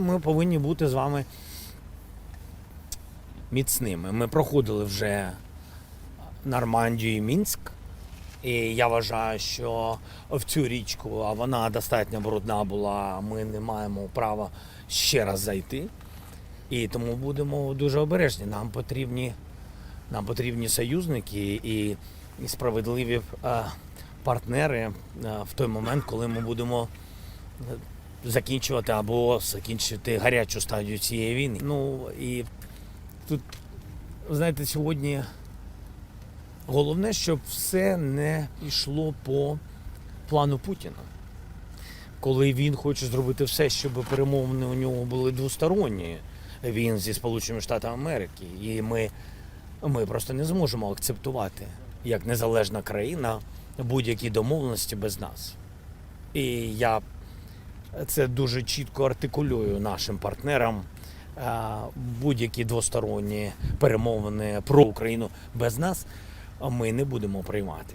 Ми повинні бути з вами міцними. Ми проходили вже Нормандію і Мінськ. І я вважаю, що в цю річку, а вона достатньо брудна була, ми не маємо права ще раз зайти. І тому будемо дуже обережні. Нам потрібні, нам потрібні союзники і, справедливі е, партнери е, в той момент, коли ми будемо закінчувати або закінчити гарячу стадію цієї війни. Ну і тут, знаєте, сьогодні головне, щоб все не йшло по плану Путіна. Коли він хоче зробити все, щоб перемовини у нього були двосторонні, він зі Сполученими Штатами Америки, і ми, ми просто не зможемо акцептувати як незалежна країна будь-які домовленості без нас. І я це дуже чітко артикулюю нашим партнерам. Е, Будь-які двосторонні перемовини про Україну без нас ми не будемо приймати.